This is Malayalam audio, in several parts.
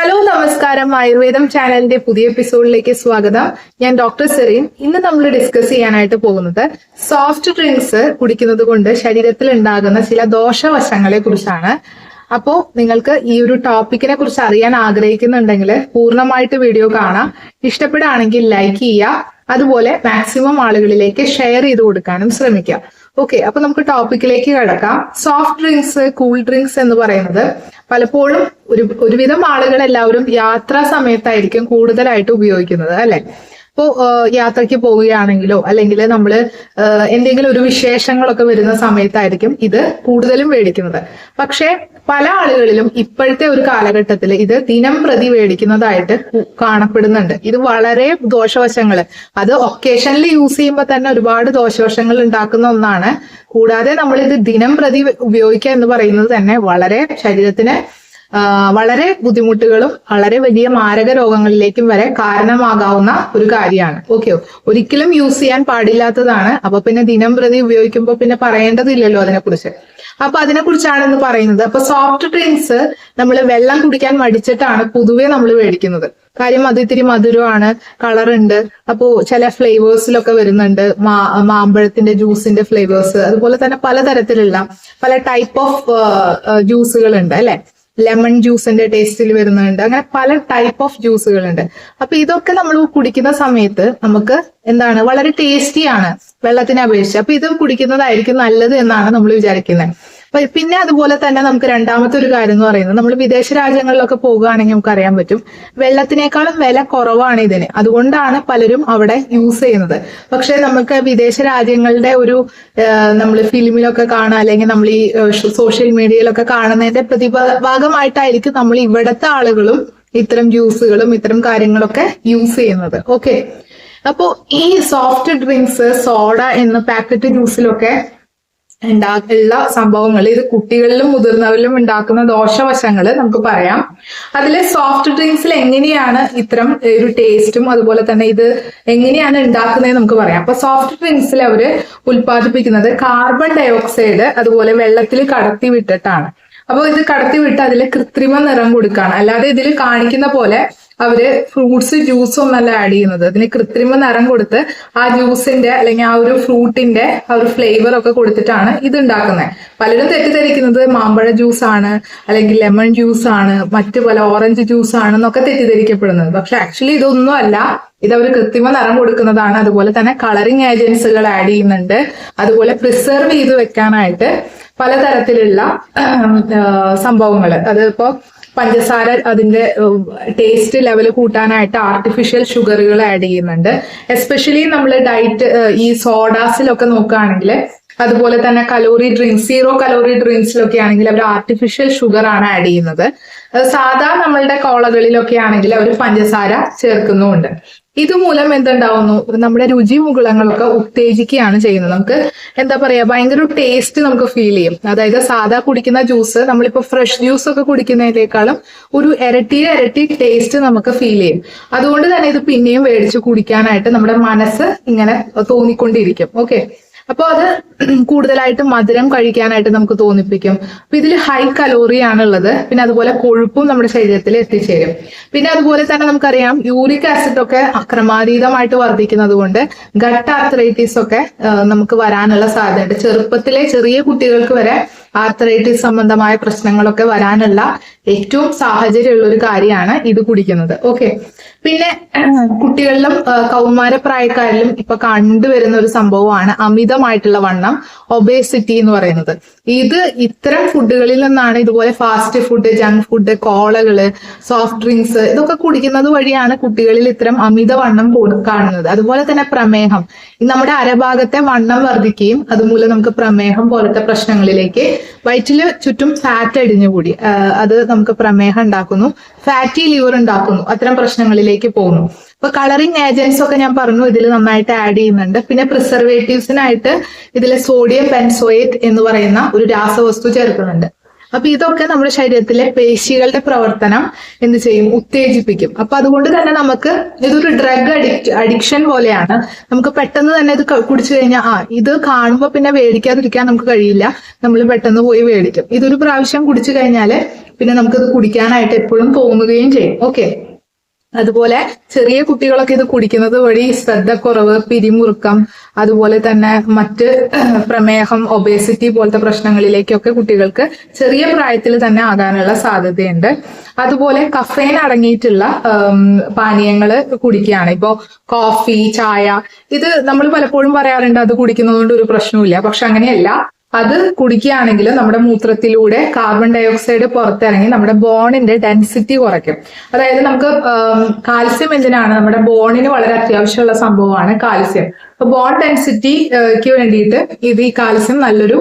ഹലോ നമസ്കാരം. ആയുർവേദം ചാനലിന്റെ പുതിയ എപ്പിസോഡിലേക്ക് സ്വാഗതം. ഞാൻ ഡോക്ടർ സെറീൻ. ഇന്ന് നമ്മൾ ഡിസ്കസ് ചെയ്യാനായിട്ട് പോകുന്നത് സോഫ്റ്റ് ഡ്രിങ്ക്സ് കുടിക്കുന്നത് കൊണ്ട് ശരീരത്തിൽ ഉണ്ടാകുന്ന ചില ദോഷവശങ്ങളെ കുറിച്ചാണ്. അപ്പോ നിങ്ങൾക്ക് ഈ ഒരു ടോപ്പിക്കിനെ കുറിച്ച് അറിയാൻ ആഗ്രഹിക്കുന്നുണ്ടെങ്കിൽ പൂർണമായിട്ട് വീഡിയോ കാണാം. ഇഷ്ടപ്പെടുകയാണെങ്കിൽ ലൈക്ക് ചെയ്യുക. അതുപോലെ മാക്സിമം ആളുകളിലേക്ക് ഷെയർ ചെയ്ത് കൊടുക്കാനും ശ്രമിക്കാം. ഓക്കെ അപ്പൊ നമുക്ക് ടോപ്പിക്കിലേക്ക് കിടക്കാം. സോഫ്റ്റ് ഡ്രിങ്ക്സ് കൂൾ ഡ്രിങ്ക്സ് എന്ന് പറയുന്നത് പലപ്പോഴും ഒരു ഒരുവിധം ആളുകൾ എല്ലാവരും യാത്രാ സമയത്തായിരിക്കും കൂടുതലായിട്ട് ഉപയോഗിക്കുന്നത് അല്ലെ? ഇപ്പോ യാത്രയ്ക്ക് പോവുകയാണെങ്കിലോ അല്ലെങ്കിൽ നമ്മൾ എന്തെങ്കിലും ഒരു വിശേഷങ്ങളൊക്കെ വരുന്ന സമയത്തായിരിക്കും ഇത് കൂടുതലും മേടിക്കുന്നത്. പക്ഷേ പല ആളുകളിലും ഇപ്പോഴത്തെ ഒരു കാലഘട്ടത്തിൽ ഇത് ദിനം പ്രതി മേടിക്കുന്നതായിട്ട് കാണപ്പെടുന്നുണ്ട്. ഇത് വളരെ ദോഷവശങ്ങൾ അത് ഒക്കേഷനിൽ യൂസ് ചെയ്യുമ്പോൾ തന്നെ ഒരുപാട് ദോഷവശങ്ങൾ ഉണ്ടാക്കുന്ന ഒന്നാണ്. കൂടാതെ നമ്മൾ ഇത് ദിനം പ്രതി ഉപയോഗിക്കുക എന്ന് പറയുന്നത് തന്നെ വളരെ ശരീരത്തിന് വളരെ ബുദ്ധിമുട്ടുകളും വളരെ വലിയ മാരക രോഗങ്ങളിലേക്കും വരെ കാരണമാകാവുന്ന ഒരു കാര്യമാണ്. ഓക്കെ ഒരിക്കലും യൂസ് ചെയ്യാൻ പാടില്ലാത്തതാണ്. അപ്പൊ പിന്നെ ദിനം പ്രതി ഉപയോഗിക്കുമ്പോൾ പിന്നെ പറയേണ്ടതില്ലല്ലോ അതിനെക്കുറിച്ച്. അപ്പൊ അതിനെക്കുറിച്ചാണ് ഇന്ന് പറയുന്നത്. അപ്പൊ സോഫ്റ്റ് ഡ്രിങ്ക്സ് നമ്മൾ വെള്ളം കുടിക്കാൻ മടിച്ചിട്ടാണ് പൊതുവെ നമ്മൾ മേടിക്കുന്നത്. കാര്യം അത് ഇത്തിരി മധുരമാണ് കളറുണ്ട് അപ്പോൾ ചില ഫ്ലേവേഴ്സിലൊക്കെ വരുന്നുണ്ട്. മാ മാമ്പഴത്തിന്റെ ജ്യൂസിന്റെ ഫ്ലേവേഴ്സ് അതുപോലെ തന്നെ പലതരത്തിലുള്ള പല ടൈപ്പ് ഓഫ് ജ്യൂസുകൾ ഉണ്ട് അല്ലെ? ലെമൺ ജ്യൂസിന്റെ ടേസ്റ്റിൽ വരുന്നുണ്ട്. അങ്ങനെ പല ടൈപ്പ് ഓഫ് ജ്യൂസുകളുണ്ട് അപ്പൊ ഇതൊക്കെ നമ്മൾ കുടിക്കുന്ന സമയത്ത് നമുക്ക് എന്താണ്? വളരെ ടേസ്റ്റിയാണ് വെള്ളത്തിനെ അപേക്ഷിച്ച്. അപ്പൊ ഇത് കുടിക്കുന്നതായിരിക്കും നല്ലത് എന്നാണ് നമ്മൾ വിചാരിക്കുന്നത് പിന്നെ അതുപോലെ തന്നെ നമുക്ക് രണ്ടാമത്തെ ഒരു കാര്യം എന്ന് പറയുന്നത് നമ്മൾ വിദേശ രാജ്യങ്ങളിലൊക്കെ പോകുകയാണെങ്കിൽ നമുക്ക് അറിയാൻ പറ്റും വെള്ളത്തിനേക്കാളും വില കുറവാണ് ഇതിന്. അതുകൊണ്ടാണ് പലരും അവിടെ യൂസ് ചെയ്യുന്നത്. പക്ഷെ നമുക്ക് വിദേശ രാജ്യങ്ങളുടെ ഒരു നമ്മൾ ഫിലിമിലൊക്കെ കാണാം അല്ലെങ്കിൽ നമ്മൾ ഈ സോഷ്യൽ മീഡിയയിലൊക്കെ കാണുന്നതിന്റെ പ്രതിഭാഗമായിട്ടായിരിക്കും നമ്മൾ ഇവിടുത്തെ ആളുകളും ഇത്തരം ജ്യൂസുകളും ഇത്തരം കാര്യങ്ങളൊക്കെ യൂസ് ചെയ്യുന്നത്. ഓക്കെ അപ്പോ ഈ സോഫ്റ്റ് ഡ്രിങ്ക്സ് സോഡ എന്ന പാക്കറ്റ് ജ്യൂസിലൊക്കെ ഉണ്ടാക്കുന്ന സംഭവങ്ങൾ ഇത് കുട്ടികളിലും മുതിർന്നവരിലും ഉണ്ടാക്കുന്ന ദോഷവശങ്ങൾ നമുക്ക് പറയാം. അതിൽ സോഫ്റ്റ് ഡ്രിങ്ക്സിൽ എങ്ങനെയാണ് ഇത്തരം ഒരു ടേസ്റ്റും അതുപോലെ തന്നെ ഇത് എങ്ങനെയാണ് ഉണ്ടാക്കുന്നത് നമുക്ക് പറയാം. അപ്പൊ സോഫ്റ്റ് ഡ്രിങ്ക്സിൽ അവർ ഉൽപ്പാദിപ്പിക്കുന്നത് കാർബൺ ഡയോക്സൈഡ് അതുപോലെ വെള്ളത്തിൽ കടത്തി വിട്ടിട്ടാണ്. അപ്പോൾ ഇത് കടത്തി വിട്ട് അതിൽ കൃത്രിമ നിറം കൊടുക്കുകയാണ് അല്ലാതെ ഇതിൽ കാണിക്കുന്ന പോലെ അവർ ഫ്രൂട്ട്സ് ജ്യൂസും ഒന്നല്ല ആഡ് ചെയ്യുന്നത്. അതിന് കൃത്രിമ നിറം കൊടുത്ത് ആ ജ്യൂസിന്റെ അല്ലെങ്കിൽ ആ ഒരു ഫ്രൂട്ടിന്റെ ആ ഒരു ഫ്ലേവർ ഒക്കെ കൊടുത്തിട്ടാണ് ഇത് ഉണ്ടാക്കുന്നത്. പലരും തെറ്റിദ്ധരിക്കുന്നത് മാമ്പഴ ജ്യൂസ് ആണ് അല്ലെങ്കിൽ ലെമൺ ജ്യൂസ് ആണ് മറ്റു പല ഓറഞ്ച് ജ്യൂസ് ആണ് എന്നൊക്കെ തെറ്റിദ്ധരിക്കപ്പെടുന്നത്. പക്ഷെ ആക്ച്വലി ഇതൊന്നും അല്ല. ഇത് അവർ കൃത്രിമ നിറം കൊടുക്കുന്നതാണ്. അതുപോലെ തന്നെ കളറിംഗ് ഏജൻസുകൾ ആഡ് ചെയ്യുന്നുണ്ട്. അതുപോലെ പ്രിസർവ് ചെയ്ത് വെക്കാനായിട്ട് പലതരത്തിലുള്ള സംഭവങ്ങൾ. അത് ഇപ്പോ പഞ്ചസാര അതിന്റെ ടേസ്റ്റ് ലെവൽ കൂട്ടാനായിട്ട് ആർട്ടിഫിഷ്യൽ ഷുഗറുകൾ ആഡ് ചെയ്യുന്നുണ്ട്. എസ്പെഷ്യലി നമ്മൾ ഡയറ്റ് ഈ സോഡാസിലൊക്കെ നോക്കുകയാണെങ്കിൽ അതുപോലെ തന്നെ കലോറി ഡ്രിങ്ക്സ് സീറോ കലോറി ഡ്രിങ്ക്സിലൊക്കെ ആണെങ്കിൽ അവർ ആർട്ടിഫിഷ്യൽ ഷുഗർ ആണ് ആഡ് ചെയ്യുന്നത്. സാധാ നമ്മളുടെ കോളകളിലൊക്കെ ആണെങ്കിൽ അവർ പഞ്ചസാര ചേർക്കുന്നുമുണ്ട്. ഇതുമൂലം എന്തുണ്ടാവുന്നു? നമ്മുടെ രുചി മുകുളങ്ങളൊക്കെ ഉത്തേജിക്കുകയാണ് ചെയ്യുന്നത്. നമുക്ക് എന്താ പറയാ ഭയങ്കര ടേസ്റ്റ് നമുക്ക് ഫീൽ ചെയ്യും. അതായത് സാധാ കുടിക്കുന്ന ജ്യൂസ് നമ്മളിപ്പോ ഫ്രഷ് ജ്യൂസ് ഒക്കെ കുടിക്കുന്നതിനേക്കാളും ഒരു ഇരട്ടി ഇരട്ടി ടേസ്റ്റ് നമുക്ക് ഫീൽ ചെയ്യും. അതുകൊണ്ട് തന്നെ ഇത് പിന്നെയും മേടിച്ച് കുടിക്കാനായിട്ട് നമ്മുടെ മനസ്സ് ഇങ്ങനെ തോന്നിക്കൊണ്ടിരിക്കും. ഓക്കെ അപ്പോൾ അത് കൂടുതലായിട്ട് മധുരം കഴിക്കാനായിട്ട് നമുക്ക് തോന്നിപ്പിക്കും. അപ്പൊ ഇതിൽ ഹൈ കലോറി ആണുള്ളത്. പിന്നെ അതുപോലെ കൊഴുപ്പും നമ്മുടെ ശരീരത്തിൽ എത്തിച്ചേരും. പിന്നെ അതുപോലെ തന്നെ നമുക്കറിയാം യൂറിക് ആസിഡ് ഒക്കെ അക്രമാതീതമായിട്ട് വർദ്ധിക്കുന്നത് കൊണ്ട് ഗട്ട് ആർത്രൈറ്റിസ് ഒക്കെ നമുക്ക് വരാനുള്ള സാധ്യതയുണ്ട്. ചെറുപ്പത്തിലെ ചെറിയ കുട്ടികൾക്ക് വരെ ആർത്രൈറ്റിസ് സംബന്ധമായ പ്രശ്നങ്ങളൊക്കെ വരാനുള്ള ഏറ്റവും സാഹചര്യമുള്ള ഒരു കാര്യമാണ് ഇത് കുടിക്കുന്നത്. ഓക്കെ പിന്നെ കുട്ടികളിലും കൗമാര കൗമാരപ്രായക്കാരിലും ഇപ്പൊ കണ്ടുവരുന്ന ഒരു സംഭവമാണ് അമിതമായിട്ടുള്ള വണ്ണം ഒബേസിറ്റി എന്ന് പറയുന്നത്. ഇത് ഇത്തരം ഫുഡുകളിൽ നിന്നാണ് ഇതുപോലെ ഫാസ്റ്റ് ഫുഡ് ജങ്ക് ഫുഡ് കോളകൾ സോഫ്റ്റ് ഡ്രിങ്ക്സ് ഇതൊക്കെ കുടിക്കുന്നത് വഴിയാണ് കുട്ടികളിൽ ഇത്തരം അമിതവണ്ണം വണ്ണം കാണുന്നത്. അതുപോലെ തന്നെ പ്രമേഹം. നമ്മുടെ അരഭാഗത്തെ വണ്ണം വർദ്ധിക്കുകയും അതുമൂലം നമുക്ക് പ്രമേഹം പോലത്തെ പ്രശ്നങ്ങളിലേക്ക് വയറ്റിൽ ചുറ്റും ഫാറ്റ് അടിഞ്ഞുകൂടി. അത് നമുക്ക് പ്രമേഹം ഉണ്ടാക്കുന്നു. ഫാറ്റി ലിവർ ഉണ്ടാക്കുന്നു. അത്തരം പ്രശ്നങ്ങളിലേക്ക് പോകുന്നു. ഇപ്പൊ കളറിംഗ് ഏജൻസ് ഒക്കെ ഞാൻ പറഞ്ഞു ഇതിൽ നന്നായിട്ട് ആഡ് ചെയ്യുന്നുണ്ട്. പിന്നെ പ്രിസർവേറ്റീവ്സിനായിട്ട് ഇതിൽ സോഡിയം പെൻസോയേറ്റ് എന്ന് പറയുന്ന ഒരു രാസവസ്തു ചേർക്കുന്നുണ്ട്. അപ്പൊ ഇതൊക്കെ നമ്മുടെ ശരീരത്തിലെ പേശികളുടെ പ്രവർത്തനം എന്ത് ചെയ്യും? ഉത്തേജിപ്പിക്കും. അപ്പൊ അതുകൊണ്ട് തന്നെ നമുക്ക് ഇതൊരു ഡ്രഗ് അഡിക്റ്റ് അഡിക്ഷൻ പോലെയാണ്. നമുക്ക് പെട്ടെന്ന് തന്നെ ഇത് കുടിച്ചു കഴിഞ്ഞാൽ ആ ഇത് കാണുമ്പോൾ പിന്നെ മേടിക്കാതിരിക്കാൻ നമുക്ക് കഴിയില്ല. നമ്മൾ പെട്ടെന്ന് പോയി മേടിക്കും ഇതൊരു പ്രാവശ്യം കുടിച്ചു കഴിഞ്ഞാൽ പിന്നെ നമുക്കിത് കുടിക്കാനായിട്ട് എപ്പോഴും തോന്നുകയും ചെയ്യും. ഓക്കെ അതുപോലെ ചെറിയ കുട്ടികളൊക്കെ ഇത് കുടിക്കുന്നത് വഴി ശ്രദ്ധക്കുറവ് പിരിമുറുക്കം അതുപോലെ തന്നെ മറ്റ് പ്രമേഹം ഒബേസിറ്റി പോലത്തെ പ്രശ്നങ്ങളിലേക്കൊക്കെ കുട്ടികൾക്ക് ചെറിയ പ്രായത്തിൽ തന്നെ ആകാനുള്ള സാധ്യതയുണ്ട്. അതുപോലെ കഫേൻ അടങ്ങിയിട്ടുള്ള പാനീയങ്ങൾ കുടിക്കുകയാണ്. ഇപ്പോൾ കോഫി ചായ ഇത് നമ്മൾ പലപ്പോഴും പറയാറുണ്ട് അത് കുടിക്കുന്നതുകൊണ്ട് ഒരു പ്രശ്നവുമില്ല. പക്ഷെ അങ്ങനെയല്ല. അത് കുടിക്കുകയാണെങ്കിൽ നമ്മുടെ മൂത്രത്തിലൂടെ കാർബൺ ഡൈ ഓക്സൈഡ് പുറത്തിറങ്ങി നമ്മുടെ ബോണിന്റെ ഡെൻസിറ്റി കുറയ്ക്കും. അതായത് നമുക്ക് കാൽസ്യം എന്തിനാണ്? നമ്മുടെ ബോണിന് വളരെ അത്യാവശ്യമുള്ള സംഭവമാണ് കാൽസ്യം അപ്പൊ ബോൺ ഡെൻസിറ്റിക്ക് വേണ്ടിയിട്ട് ഇത് ഈ കാൽസ്യം നല്ലൊരു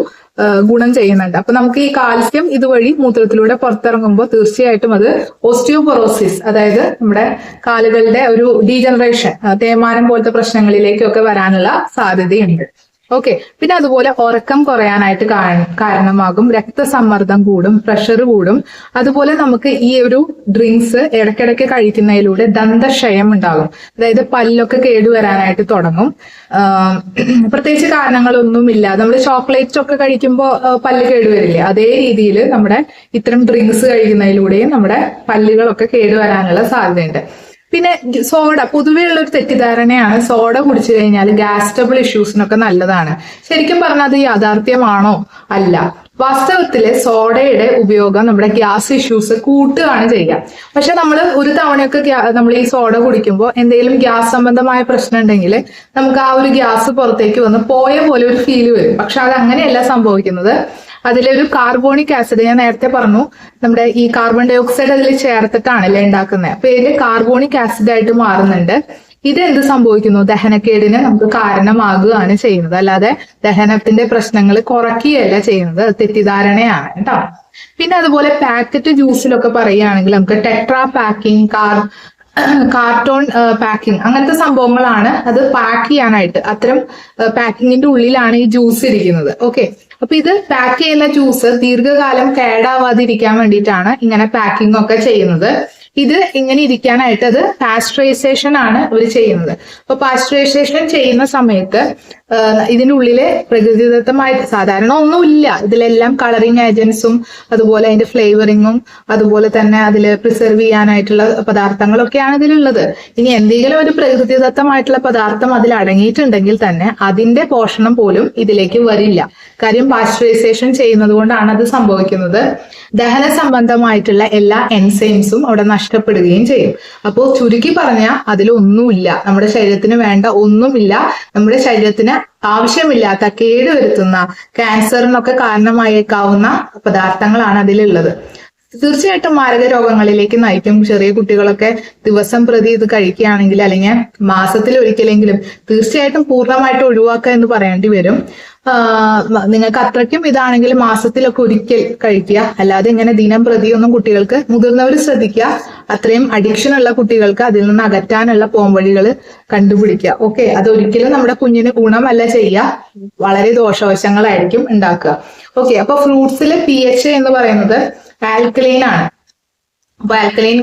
ഗുണം ചെയ്യുന്നുണ്ട്. അപ്പൊ നമുക്ക് ഈ കാൽസ്യം ഇതുവഴി മൂത്രത്തിലൂടെ പുറത്തിറങ്ങുമ്പോൾ തീർച്ചയായിട്ടും അത് ഓസ്റ്റിയോപൊറോസിസ് അതായത് നമ്മുടെ കാലുകളുടെ ഒരു ഡീജനറേഷൻ തേമാനം പോലത്തെ പ്രശ്നങ്ങളിലേക്കൊക്കെ വരാനുള്ള സാധ്യതയുണ്ട്. ഓക്കെ പിന്നെ അതുപോലെ ഉറക്കം കുറയാനായിട്ട് കാര- കാരണമാകും രക്തസമ്മർദ്ദം കൂടും പ്രഷർ കൂടും. അതുപോലെ നമുക്ക് ഈ ഒരു ഡ്രിങ്ക്സ് ഇടയ്ക്കിടയ്ക്ക് കഴിക്കുന്നതിലൂടെ ദന്തക്ഷയം ഉണ്ടാകും. അതായത് പല്ലൊക്കെ കേടുവരാനായിട്ട് തുടങ്ങും. പ്രത്യേകിച്ച് കാരണങ്ങളൊന്നുമില്ല. നമ്മൾ ചോക്ലേറ്റ്സ് ഒക്കെ കഴിക്കുമ്പോൾ പല്ല് കേടുവരില്ലേ? അതേ രീതിയിൽ നമ്മുടെ ഇത്തരം ഡ്രിങ്ക്സ് കഴിക്കുന്നതിലൂടെയും നമ്മുടെ പല്ലുകളൊക്കെ കേടുവരാനുള്ള സാധ്യതയുണ്ട്. പിന്നെ സോഡ പൊതുവേ ഉള്ള ഒരു തെറ്റിദ്ധാരണയാണ് സോഡ കുടിച്ചു കഴിഞ്ഞാൽ ഗ്യാസ്ട്രബിൾ ഇഷ്യൂസിനൊക്കെ നല്ലതാണ്. ശരിക്കും പറഞ്ഞാൽ അത് യാഥാർത്ഥ്യമാണോ? അല്ല. വാസ്തവത്തിൽ സോഡയുടെ ഉപയോഗം നമ്മുടെ ഗ്യാസ് ഇഷ്യൂസ് കൂട്ടുകയാണ് ചെയ്യുക. പക്ഷെ നമ്മൾ ഒരു തവണയൊക്കെ നമ്മൾ ഈ സോഡ കുടിക്കുമ്പോൾ എന്തെങ്കിലും ഗ്യാസ് സംബന്ധമായ പ്രശ്നം ഉണ്ടെങ്കിൽ നമുക്ക് ആ ഒരു ഗ്യാസ് പുറത്തേക്ക് വന്ന് പോയ പോലെ ഒരു ഫീൽ വരും. പക്ഷെ അത് അങ്ങനെയല്ല സംഭവിക്കുന്നത്. അതിലൊരു കാർബോണിക് ആസിഡ് ഞാൻ നേരത്തെ പറഞ്ഞു നമ്മുടെ ഈ കാർബൺ ഡൈ ഓക്സൈഡ് അതിൽ ചേർത്തിട്ടാണല്ലേ ഉണ്ടാക്കുന്നത്. അപ്പൊ ഇതിൽ കാർബോണിക് ആസിഡ് ആയിട്ട് മാറുന്നുണ്ട്. ഇത് എന്ത് സംഭവിക്കുന്നു? ദഹനക്കേടിന് നമുക്ക് കാരണമാകുകയാണ് ചെയ്യുന്നത്. അല്ലാതെ ദഹനത്തിന്റെ പ്രശ്നങ്ങൾ കുറയ്ക്കുകയല്ല ചെയ്യുന്നത്. തെറ്റിദ്ധാരണയാണ് കേട്ടോ. പിന്നെ അതുപോലെ പാക്കറ്റ് ജ്യൂസിലൊക്കെ പറയുകയാണെങ്കിൽ നമുക്ക് tetra packing car carton packing അങ്ങനത്തെ സംഭവങ്ങളാണ് അത് പാക്ക് ചെയ്യാനായിട്ട്. അത്തരം പാക്കിങ്ങിന്റെ ഉള്ളിലാണ് ഈ ജ്യൂസ് ഇരിക്കുന്നത്. ഓക്കെ അപ്പൊ ഇത് പാക്ക് ചെയ്യുന്ന ജ്യൂസ് ദീർഘകാലം കേടാവാതിരിക്കാൻ വേണ്ടിയിട്ടാണ് ഇങ്ങനെ പാക്കിംഗ് ഒക്കെ ചെയ്യുന്നത്. ഇത് ഇങ്ങനെ ഇരിക്കാനായിട്ട് അത് പാസ്ചറൈസേഷൻ ആണ് ഇവർ ചെയ്യുന്നത്. അപ്പൊ പാസ്ചറൈസേഷൻ ചെയ്യുന്ന സമയത്ത് ഇതിനുള്ളിലെ പ്രകൃതിദത്തമായിട്ട് സാധാരണ ഒന്നുമില്ല. ഇതിലെല്ലാം കളറിങ് ഏജൻസും അതുപോലെ അതിന്റെ ഫ്ലേവറിങ്ങും അതുപോലെ തന്നെ അതിൽ പ്രിസർവ് ചെയ്യാനായിട്ടുള്ള പദാർത്ഥങ്ങളൊക്കെയാണ് ഇതിലുള്ളത്. ഇനി എന്തെങ്കിലും ഒരു പ്രകൃതിദത്തമായിട്ടുള്ള പദാർത്ഥം അതിൽ അടങ്ങിയിട്ടുണ്ടെങ്കിൽ തന്നെ അതിന്റെ പോഷണം പോലും ഇതിലേക്ക് വരില്ല. കാര്യം പാസ്ചറൈസേഷൻ ചെയ്യുന്നത് കൊണ്ടാണ് അത് സംഭവിക്കുന്നത്. ദഹന സംബന്ധമായിട്ടുള്ള എല്ലാ എൻസൈംസും അവിടെ നഷ്ടപ്പെടുകയും ചെയ്യും. അപ്പോൾ ചുരുക്കി പറഞ്ഞാൽ അതിലൊന്നുമില്ല. നമ്മുടെ ശരീരത്തിന് വേണ്ട ഒന്നുമില്ല. നമ്മുടെ ശരീരത്തിന് ആവശ്യമില്ലാത്ത കേടുവരുത്തുന്ന ക്യാൻസറിനൊക്കെ കാരണമായേക്കാവുന്ന പദാർത്ഥങ്ങളാണ് അതിലുള്ളത്. തീർച്ചയായിട്ടും മാരക രോഗങ്ങളിലേക്ക് നയിക്കും. ചെറിയ കുട്ടികളൊക്കെ ദിവസം പ്രതി ഇത് കഴിക്കുകയാണെങ്കിൽ അല്ലെങ്കിൽ മാസത്തിൽ ഒരിക്കലെങ്കിലും തീർച്ചയായിട്ടും പൂർണമായിട്ട് ഒഴിവാക്കുക എന്ന് പറയേണ്ടി വരും. നിങ്ങൾക്ക് അത്രയ്ക്കും ഇതാണെങ്കിൽ മാസത്തിലൊക്കെ ഒരിക്കൽ കഴിക്കുക. അല്ലാതെ ഇങ്ങനെ ദിനം പ്രതി ഒന്നും കുട്ടികൾക്ക് മുതിർന്നവർ ശ്രദ്ധിക്കുക. അത്രയും അഡിക്ഷൻ ഉള്ള കുട്ടികൾക്ക് അതിൽ നിന്ന് അകറ്റാനുള്ള പോംവഴികൾ കണ്ടുപിടിക്കുക. ഓക്കെ അതൊരിക്കലും നമ്മുടെ കുഞ്ഞിന് ഗുണമല്ല ചെയ്യുക. വളരെ ദോഷവശങ്ങളായിരിക്കും ഉണ്ടാക്കുക. ഓക്കെ അപ്പൊ ഫ്രൂട്ട്സിലെ പി എച്ച് എന്ന് പറയുന്നത് ആൽക്കലൈൻ ആണ്. അപ്പൊ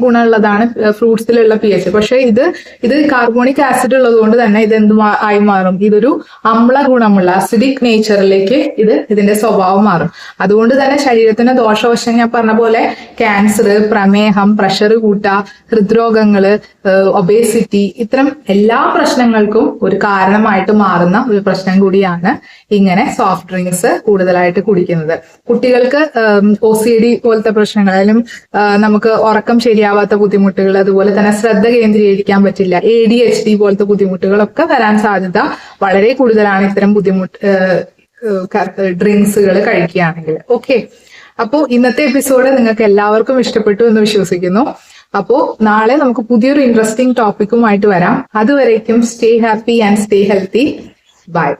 ഗുണമുള്ളതാണ് ഫ്രൂട്ട്സിലുള്ള പി എച്ച് പക്ഷെ ഇത് ഇത് കാർബോണിക് ആസിഡ് ഉള്ളത് കൊണ്ട് തന്നെ ഇത് എന്ത് ആയി മാറും? ഇതൊരു അമ്ല ഗുണമുള്ള അസിഡിക് നേച്ചറിലേക്ക് ഇത് ഇതിന്റെ സ്വഭാവം മാറും. അതുകൊണ്ട് തന്നെ ശരീരത്തിന് ദോഷവശം ഞാൻ പറഞ്ഞ പോലെ ക്യാൻസർ പ്രമേഹം പ്രഷർ കൂട്ട ഹൃദ്രോഗങ്ങൾ ഒബേസിറ്റി ഇത്തരം എല്ലാ പ്രശ്നങ്ങൾക്കും ഒരു കാരണമായിട്ട് മാറുന്ന ഒരു പ്രശ്നം കൂടിയാണ് ഇങ്ങനെ സോഫ്റ്റ് ഡ്രിങ്ക്സ് കൂടുതലായിട്ട് കുടിക്കുന്നത്. കുട്ടികൾക്ക് ഒ സി ഡി പോലത്തെ പ്രശ്നങ്ങൾ നമുക്ക് ഉറക്കം ശരിയാവാത്ത ബുദ്ധിമുട്ടുകൾ അതുപോലെ തന്നെ ശ്രദ്ധ കേന്ദ്രീകരിക്കാൻ പറ്റില്ല എ ഡി എച്ച് ഡി പോലത്തെ ബുദ്ധിമുട്ടുകളൊക്കെ വരാൻ സാധ്യത വളരെ കൂടുതലാണ് ഇത്തരം ബുദ്ധിമുട്ട് ഡ്രിങ്ക്സുകൾ കഴിക്കുകയാണെങ്കിൽ. ഓക്കെ അപ്പോൾ ഇന്നത്തെ എപ്പിസോഡ് നിങ്ങൾക്ക് എല്ലാവർക്കും ഇഷ്ടപ്പെട്ടു എന്ന് വിശ്വസിക്കുന്നു. അപ്പോൾ നാളെ നമുക്ക് പുതിയൊരു ഇൻട്രസ്റ്റിംഗ് ടോപ്പിക്കുമായിട്ട് വരാം. അതുവരേക്കും stay happy and stay healthy bye